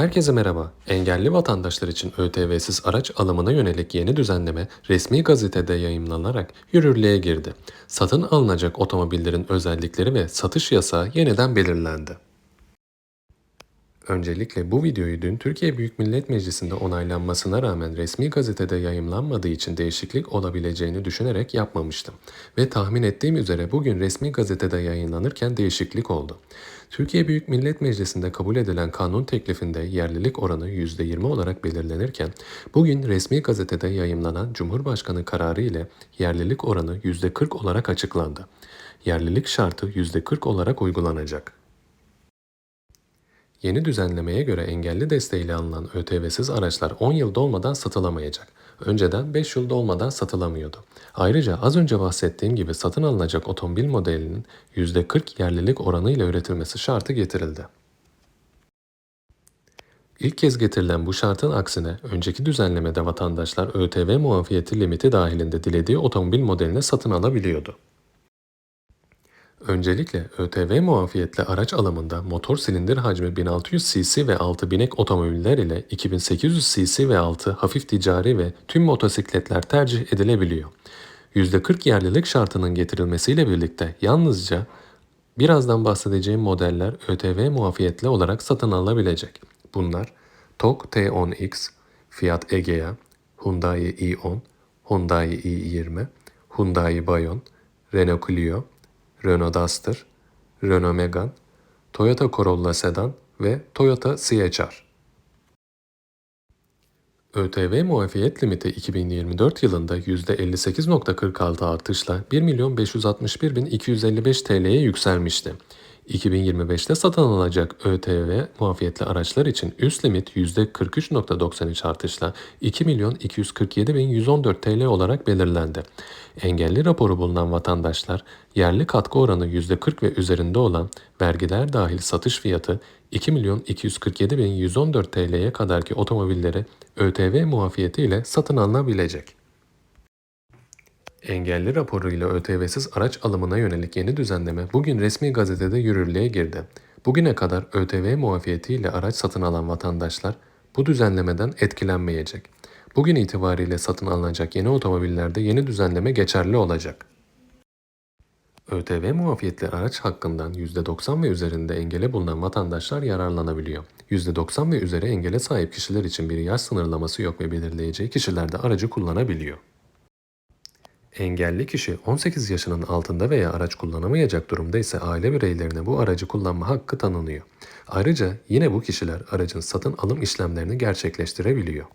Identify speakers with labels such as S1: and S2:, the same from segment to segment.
S1: Herkese merhaba. Engelli vatandaşlar için ÖTV'siz araç alımına yönelik yeni düzenleme resmi gazetede yayımlanarak yürürlüğe girdi. Satın alınacak otomobillerin özellikleri ve satış yasağı yeniden belirlendi. Öncelikle bu videoyu dün Türkiye Büyük Millet Meclisi'nde onaylanmasına rağmen resmi gazetede yayımlanmadığı için değişiklik olabileceğini düşünerek yapmamıştım. Ve tahmin ettiğim üzere bugün resmi gazetede yayınlanırken değişiklik oldu. Türkiye Büyük Millet Meclisi'nde kabul edilen kanun teklifinde yerlilik oranı %20 olarak belirlenirken bugün resmi gazetede yayımlanan Cumhurbaşkanı kararı ile yerlilik oranı %40 olarak açıklandı. Yerlilik şartı %40 olarak uygulanacak. Yeni düzenlemeye göre engelli desteğiyle alınan ÖTV'siz araçlar 10 yıl dolmadan satılamayacak. Önceden 5 yıl dolmadan satılamıyordu. Ayrıca az önce bahsettiğim gibi satın alınacak otomobil modelinin %40 yerlilik oranıyla üretilmesi şartı getirildi. İlk kez getirilen bu şartın aksine önceki düzenlemede vatandaşlar ÖTV muafiyeti limiti dahilinde dilediği otomobil modeline satın alabiliyordu. Öncelikle ÖTV muafiyetli araç alımında motor silindir hacmi 1600 cc ve altı binek otomobiller ile 2800 cc ve altı hafif ticari ve tüm motosikletler tercih edilebiliyor. %40 yerlilik şartının getirilmesiyle birlikte yalnızca birazdan bahsedeceğim modeller ÖTV muafiyetli olarak satın alınabilecek. Bunlar TOG T10X, Fiat Egea, Hyundai i10, Hyundai i20, Hyundai Bayon, Renault Clio, Renault Duster, Renault Megane, Toyota Corolla Sedan ve Toyota CHR. ÖTV muafiyet limiti 2024 yılında %58.46 artışla 1.561.255 TL'ye yükselmişti. 2025'te satın alınacak ÖTV muafiyetli araçlar için üst limit %43.93 artışla 2.247.114 TL olarak belirlendi. Engelli raporu bulunan vatandaşlar yerli katkı oranı %40 ve üzerinde olan vergiler dahil satış fiyatı 2.247.114 TL'ye kadarki otomobilleri ÖTV muafiyeti ile satın alınabilecek. Engelli raporuyla ÖTV'siz araç alımına yönelik yeni düzenleme bugün resmi gazetede yürürlüğe girdi. Bugüne kadar ÖTV muafiyetiyle araç satın alan vatandaşlar bu düzenlemeden etkilenmeyecek. Bugün itibariyle satın alınacak yeni otomobillerde yeni düzenleme geçerli olacak. ÖTV muafiyetli araç hakkından %90 ve üzerinde engele bulunan vatandaşlar yararlanabiliyor. %90 ve üzeri engele sahip kişiler için bir yaş sınırlaması yok ve belirleyeceği kişiler de aracı kullanabiliyor. Engelli kişi 18 yaşının altında veya araç kullanamayacak durumda ise aile bireylerine bu aracı kullanma hakkı tanınıyor. Ayrıca yine bu kişiler aracın satın alım işlemlerini gerçekleştirebiliyor.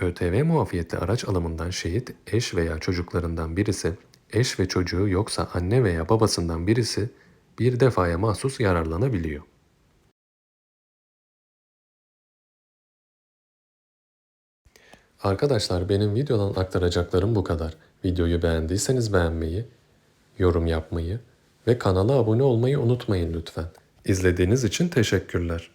S1: ÖTV muafiyetli araç alımından şehit, eş veya çocuklarından birisi, eş ve çocuğu yoksa anne veya babasından birisi bir defaya mahsus yararlanabiliyor. Arkadaşlar benim videodan aktaracaklarım bu kadar. Videoyu beğendiyseniz beğenmeyi, yorum yapmayı ve kanala abone olmayı unutmayın lütfen. İzlediğiniz için teşekkürler.